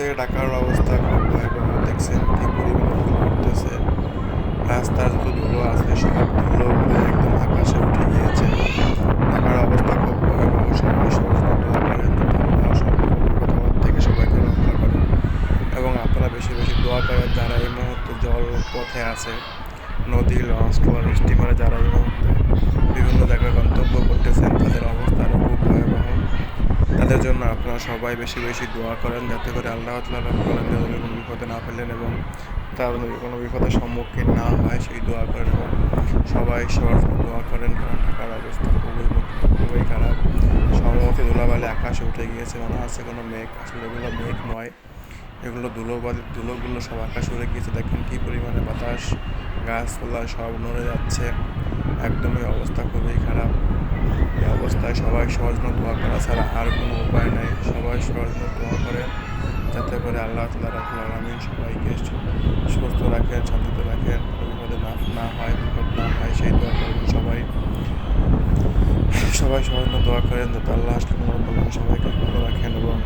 মুহূর্তে ঢাকার অবস্থা খুব দেখছেন কি পরিমাণ ধুলো উঠতেছে। রাস্তার যত ধুলো আছে সব ধুলো একদম আকাশে উঠে গিয়েছে। ঢাকার অবস্থা খুব ভয়াবহ। সবাই সচেতন করেন যাতে আল্লাহ সব বিপদ থেকে সবাইকে রক্ষা করেন এবং আপনারা বেশি বেশি দোয়া করেন যারা এই মুহূর্তে জল পথে আছে। নদী লঞ্চ ট্রলার স্টিমারে যারা তাদের জন্য আপনারা সবাই বেশি বেশি দোয়া করেন যাতে করে আল্লাহ তালা তাদের কোনো বিপদে না ফেলেন এবং তার কোনো বিপদের সম্মুখীন না হয়, সেই দোয়া করেন এবং সবাই সবার দোয়া করেন কারণ ঢাকার অবস্থা খুবই খুবই খারাপ। সম্ভবত ধুলাবালি আকাশে উঠে গিয়েছে, মনে হচ্ছে কোনো মেঘ, আসলে এগুলো মেঘ নয়। এগুলো ধুলোবালি, ধুলোগুলো সব আকাশে উড়ে গিয়েছে, দেখেন কী পরিমাণে বাতাস, গাছপালা সব নড়ে যাচ্ছে। একদমই অবস্থা খুবই খারাপ। এই অবস্থায় সবাই সবার জন্য দোয়া করা ছাড়া আর কোনো উপায় নাই। সবাই সবার জন্য দোয়া করে, যাতে করে আল্লাহ তালা রাখুল আলমিন সবাইকে সুস্থ রাখেন, শান্তিতে রাখেন বিপদে না না হয় বিপদ না হয়, সেই দোয়া করবেন সবাই। সবাই সবার জন্য দোয়া করেন, যাতে আল্লাহ সবাইকে ভালো রাখেন এবং